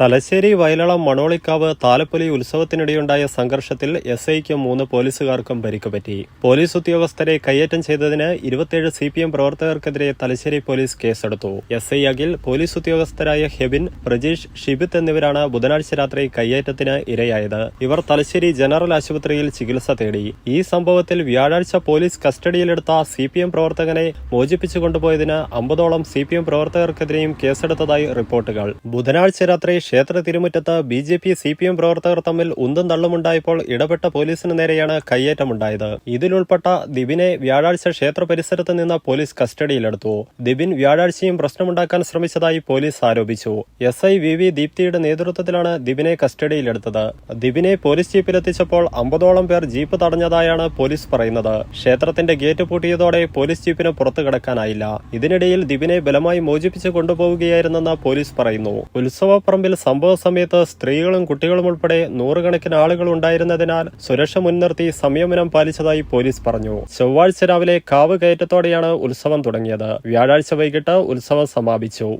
തലശ്ശേരി വയലളം മണോളിക്കാവ് താലപ്പൊലി ഉത്സവത്തിനിടെയുണ്ടായ സംഘർഷത്തിൽ എസ് ഐക്കും മൂന്ന് പോലീസുകാർക്കും പരിക്കുപറ്റി. പോലീസ് ഉദ്യോഗസ്ഥരെ കയ്യേറ്റം ചെയ്തതിന് ഇരുപത്തിയേഴ് സി പി എം പ്രവർത്തകർക്കെതിരെ തലശ്ശേരി പോലീസ് കേസെടുത്തു. എസ് ഐ അഖിൽ പോലീസ് ഉദ്യോഗസ്ഥരായ ഹെബിൻ പ്രജീഷ് ഷിബിത്ത് എന്നിവരാണ് ബുധനാഴ്ച രാത്രി കയ്യേറ്റത്തിന് ഇരയായത്. ഇവർ തലശ്ശേരി ജനറൽ ആശുപത്രിയിൽ ചികിത്സ തേടി. ഈ സംഭവത്തിൽ വ്യാഴാഴ്ച പോലീസ് കസ്റ്റഡിയിലെടുത്ത സി പി എം പ്രവർത്തകനെ മോചിപ്പിച്ചു കൊണ്ടുപോയതിന് അമ്പതോളം സി പി എം പ്രവർത്തകർക്കെതിരെയും കേസെടുത്തതായി റിപ്പോർട്ടുകൾ. ബുധനാഴ്ച രാത്രി ക്ഷേത്ര തിരുമുറ്റത്ത് B J P C P M പ്രവർത്തകർ തമ്മിൽ ഉന്തും തള്ളുമുണ്ടായപ്പോൾ ഇടപെട്ട പോലീസിന് നേരെയാണ് കയ്യേറ്റമുണ്ടായത്. ഇതിലുൾപ്പെട്ട ദിബിനെ വ്യാഴാഴ്ച ക്ഷേത്ര പരിസരത്ത് നിന്ന് പോലീസ് കസ്റ്റഡിയിലെടുത്തു. ദിബിൻ വ്യാഴാഴ്ചയും പ്രശ്നമുണ്ടാക്കാൻ ശ്രമിച്ചതായി പോലീസ് ആരോപിച്ചു. എസ് ഐ വി വി ദീപ്തിയുടെ നേതൃത്വത്തിലാണ് ദിബിനെ കസ്റ്റഡിയിലെടുത്തത്. ദിബിനെ പോലീസ് ജീപ്പിലെത്തിച്ചപ്പോൾ അമ്പതോളം പേർ ജീപ്പ് തടഞ്ഞതായാണ് പോലീസ് പറയുന്നത്. ക്ഷേത്രത്തിന്റെ ഗേറ്റ് പൂട്ടിയതോടെ പോലീസ് ജീപ്പിന് പുറത്തു കടക്കാനായില്ല. ഇതിനിടയിൽ ദിബിനെ ബലമായി മോചിപ്പിച്ചു കൊണ്ടുപോവുകയായിരുന്നെന്ന് പോലീസ് പറയുന്നു. ഉത്സവപ്പറമ്പിൽ സംഭവ സമയത്ത് സ്ത്രീകളും കുട്ടികളും ഉൾപ്പെടെ നൂറുകണക്കിന് ആളുകൾ ഉണ്ടായിരുന്നതിനാൽ സുരക്ഷ മുൻനിർത്തി സംയമനം പാലിച്ചതായി പോലീസ് പറഞ്ഞു. ചൊവ്വാഴ്ച രാവിലെ കാവ് കയറ്റത്തോടെയാണ് ഉത്സവം തുടങ്ങിയത്. വ്യാഴാഴ്ച വൈകിട്ട് ഉത്സവം സമാപിച്ചു.